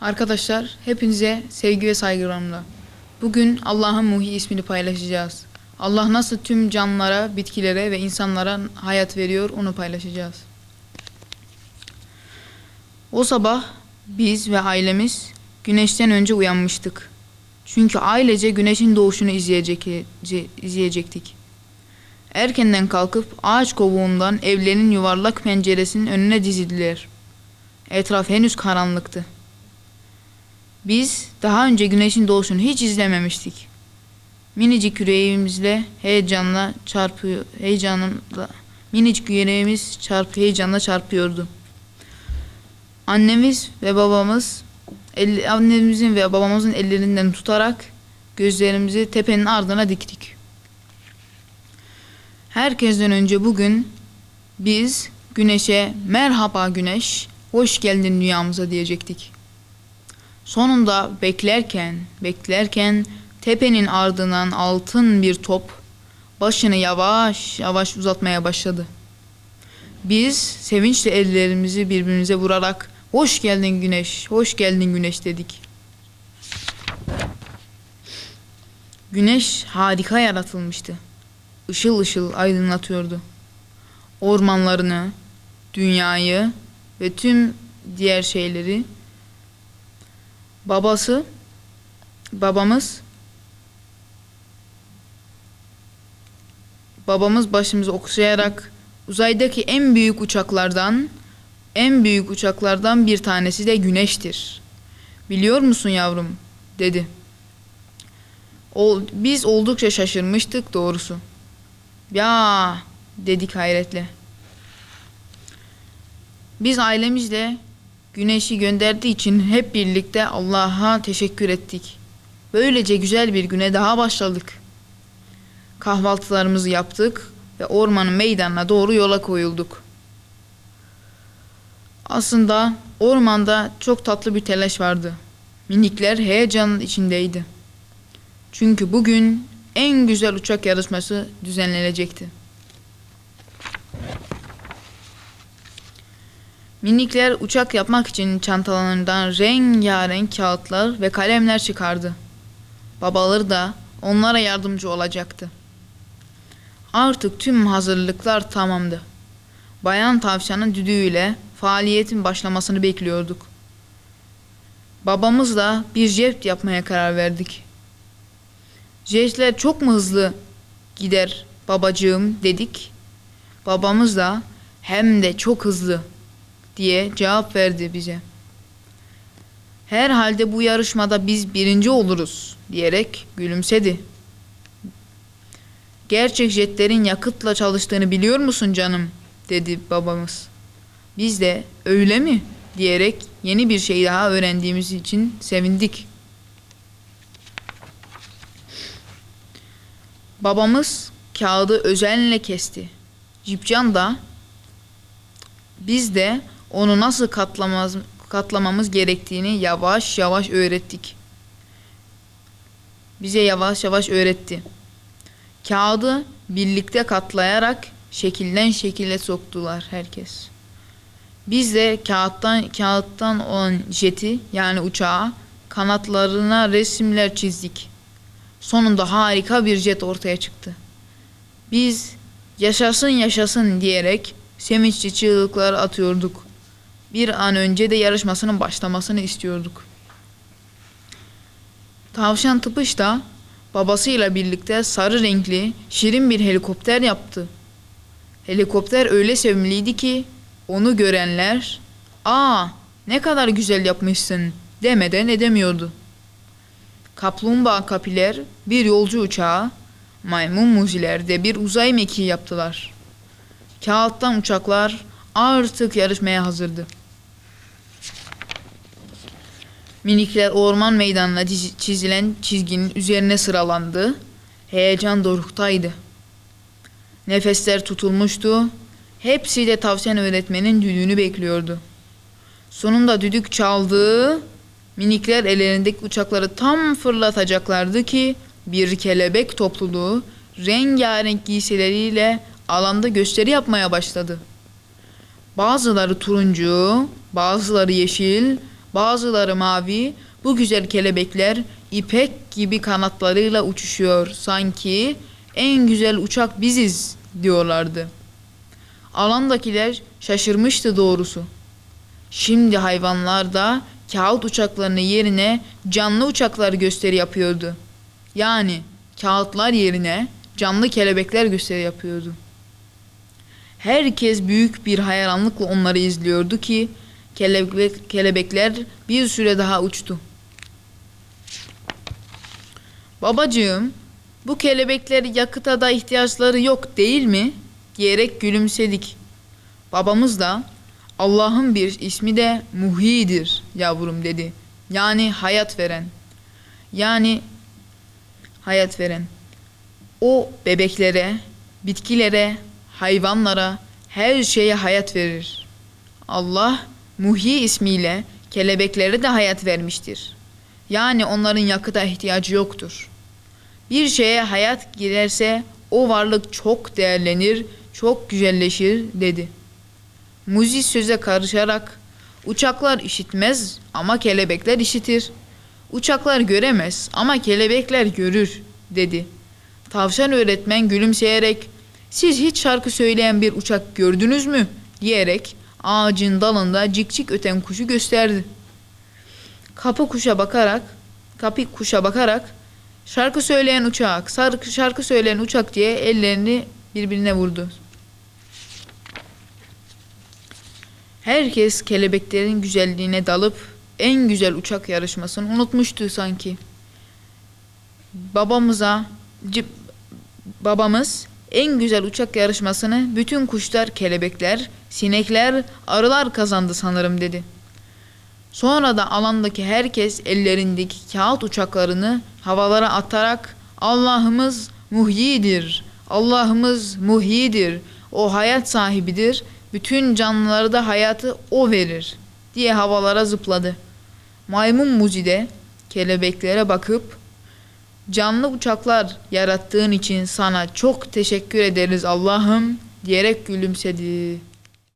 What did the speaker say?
Arkadaşlar hepinize sevgi ve saygılarımla. Bugün Allah'ın Muhi ismini paylaşacağız. Allah nasıl tüm canlılara, bitkilere ve insanlara hayat veriyor onu paylaşacağız. O sabah biz ve ailemiz güneşten önce uyanmıştık. Çünkü ailece güneşin doğuşunu izleyecek, izleyecektik. Erkenden kalkıp ağaç kovuğundan evlerin yuvarlak penceresinin önüne dizildiler. Etraf henüz karanlıktı. Biz daha önce güneşin doğuşunu hiç izlememiştik. Minicik yüreğimizle heyecanla çarpıyor, heyecanla minicik yüreğimiz çarp heyecanla çarpıyordu. Annemiz ve babamız el, annemizin ve babamızın ellerinden tutarak gözlerimizi tepenin ardına diktik. Herkesten önce bugün biz güneşe merhaba güneş, hoş geldin dünyamıza diyecektik. Sonunda beklerken, beklerken tepenin ardından altın bir top başını yavaş yavaş uzatmaya başladı. Biz sevinçle ellerimizi birbirimize vurarak hoş geldin güneş, hoş geldin güneş dedik. Güneş harika yaratılmıştı. Işıl ışıl aydınlatıyordu. Ormanlarını, dünyayı ve tüm diğer şeyleri babası babamız babamız başımızı okşayarak uzaydaki en büyük uçaklardan en büyük uçaklardan bir tanesi de güneştir. Biliyor musun yavrum? dedi. Biz oldukça şaşırmıştık doğrusu. Ya dedik hayretle. Biz ailemizle güneşi gönderdiği için hep birlikte Allah'a teşekkür ettik. Böylece güzel bir güne daha başladık. Kahvaltılarımızı yaptık ve ormanın meydanına doğru yola koyulduk. Aslında ormanda çok tatlı bir telaş vardı. Minikler heyecanın içindeydi. Çünkü bugün en güzel uçak yarışması düzenlenecekti. Minikler uçak yapmak için çantalarından rengarenk kağıtlar ve kalemler çıkardı. Babaları da onlara yardımcı olacaktı. Artık tüm hazırlıklar tamamdı. Bayan tavşanın düdüğüyle faaliyetin başlamasını bekliyorduk. Babamızla bir jet yapmaya karar verdik. Jetler çok mu hızlı gider babacığım dedik. Babamız da hem de çok hızlı diye cevap verdi bize. Herhalde bu yarışmada biz birinci oluruz diyerek gülümsedi. Gerçek jetlerin yakıtla çalıştığını biliyor musun canım? dedi babamız. Biz de öyle mi diyerek yeni bir şey daha öğrendiğimiz için sevindik. Babamız kağıdı özenle kesti. Cipcan da biz de onu nasıl katlamaz, katlamamız gerektiğini yavaş yavaş öğrettik. Bize yavaş yavaş öğretti. Kağıdı birlikte katlayarak şekilden şekile soktular herkes. Biz de kağıttan kağıttan olan jeti yani uçağı kanatlarına resimler çizdik. Sonunda harika bir jet ortaya çıktı. Biz yaşasın yaşasın diyerek sevinçli çığlıklar atıyorduk. Bir an önce de yarışmasının başlamasını istiyorduk. Tavşan Tıpış da babasıyla birlikte sarı renkli şirin bir helikopter yaptı. Helikopter öyle sevimliydi ki onu görenler ''Aa ne kadar güzel yapmışsın'' demeden edemiyordu. Kaplumbağa kapiler bir yolcu uçağı, maymun muziler de bir uzay mekiği yaptılar. Kağıttan uçaklar artık yarışmaya hazırdı. Minikler orman meydanına çizilen çizginin üzerine sıralandı. Heyecan doruktaydı. Nefesler tutulmuştu. Hepsi de tavşan öğretmenin düdüğünü bekliyordu. Sonunda düdük çaldı. Minikler ellerindeki uçakları tam fırlatacaklardı ki bir kelebek topluluğu rengarenk giysileriyle alanda gösteri yapmaya başladı. Bazıları turuncu, bazıları yeşil, Bazıları mavi, bu güzel kelebekler ipek gibi kanatlarıyla uçuşuyor. Sanki en güzel uçak biziz diyorlardı. Alandakiler şaşırmıştı doğrusu. Şimdi hayvanlar da kağıt uçaklarının yerine canlı uçaklar gösteri yapıyordu. Yani kağıtlar yerine canlı kelebekler gösteri yapıyordu. Herkes büyük bir hayranlıkla onları izliyordu ki kelebek, kelebekler bir süre daha uçtu. Babacığım, bu kelebekler yakıta da ihtiyaçları yok değil mi? diyerek gülümsedik. Babamız da Allah'ın bir ismi de Muhi'dir yavrum dedi. Yani hayat veren. Yani hayat veren. O bebeklere, bitkilere, hayvanlara, her şeye hayat verir. Allah Muhi ismiyle kelebeklere de hayat vermiştir. Yani onların yakıta ihtiyacı yoktur. Bir şeye hayat girerse o varlık çok değerlenir, çok güzelleşir dedi. Muzi söze karışarak uçaklar işitmez ama kelebekler işitir. Uçaklar göremez ama kelebekler görür dedi. Tavşan öğretmen gülümseyerek siz hiç şarkı söyleyen bir uçak gördünüz mü? diyerek ağacın dalında cik cik öten kuşu gösterdi. Kapı kuşa bakarak, kapı kuşa bakarak şarkı söyleyen uçak, şarkı, söyleyen uçak diye ellerini birbirine vurdu. Herkes kelebeklerin güzelliğine dalıp en güzel uçak yarışmasını unutmuştu sanki. Babamıza babamız en güzel uçak yarışmasını bütün kuşlar, kelebekler, sinekler, arılar kazandı sanırım dedi. Sonra da alandaki herkes ellerindeki kağıt uçaklarını havalara atarak Allah'ımız muhyidir, Allah'ımız muhyidir, o hayat sahibidir, bütün canlıları da hayatı o verir diye havalara zıpladı. Maymun Muzi kelebeklere bakıp canlı uçaklar yarattığın için sana çok teşekkür ederiz Allah'ım diyerek gülümsedi.